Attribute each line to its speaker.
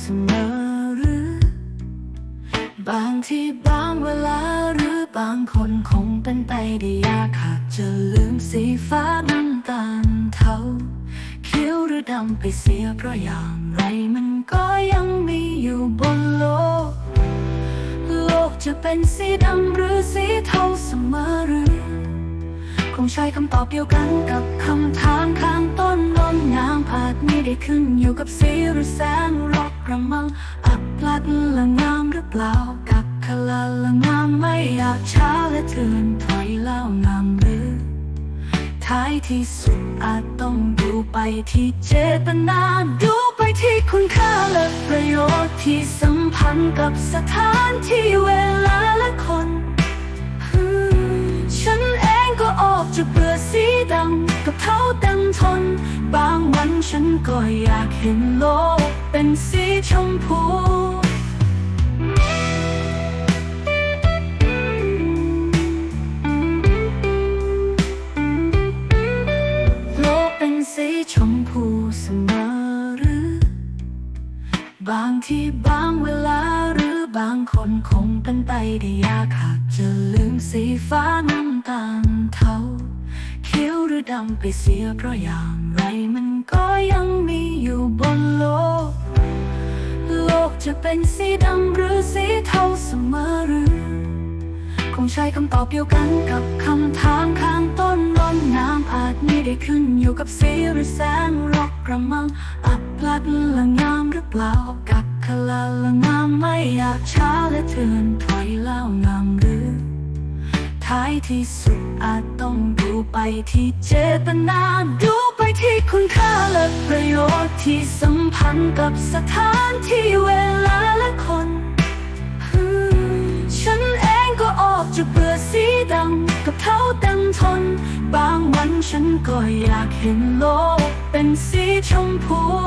Speaker 1: เสมอหรือ บางที่บางเวลาหรือบางคนคงเป็นไปได้ยากหากจะลืมสีฟ้าน้ำตาลเทาเขียวหรือดำไปเสียเพราะอย่างไรมันก็ยังมีอยู่บนโลก โลกจะเป็นสีดำหรือสีเทาเสมอหรือ คงใช้คำตอบเดียวกันกับคำถามข้างต้นลมนางผาดไม่ได้ขึ้นอยู่กับสีหรือแสงหรอก ระมังอับพลัดละงามหรือเปล่ากับคลาละงามไม่อยากช้าและเถื่อนถอยแล้วงามหรือ ท้ายที่สุดอาจต้องดูไปที่เจตนา ดูไปที่คุณค่าและประโยชน์ที่สัมพันธ์กับสถานที่เวลาและคน ฉันเองก็ออกจะเบื่อสีดำกับเท่าเต็มทน บางวันฉันก็อยากเห็นโลก เป็นสีชมพู โลกเป็นสีชมพูเสมอหรือ บางที่บางเวลาหรือบางคนคงเป็นไปได้ยากหากจะลืมสีฟ้าน้ำตาลเทาเขียวหรือดำไปเสียเพราะอย่างไรมันก็ยัง จะเป็นสีดำหรือสีเทาเสมอหรือ คงใช้คำตอบเดียวกันกับคำถามข้างต้นร้นน้ำอาจไม่ได้ขึ้นอยู่กับสีหรือแสงหรอกกระมังอับพลัดละงามหรือเปล่ากับคลาละงามไม่อยากช้าและเถื่อนถอยแล้วงามหรือ ท้ายที่สุดอาจต้องดูไปที่เจตนาดู ที่สัมพันธ์กับสถานที่เวลาและคน ฉันเองก็ออกจะเบื่อสีดำกับเท้าเต็มทน บางวันฉันก็อยากเห็นโลกเป็นสีชมพู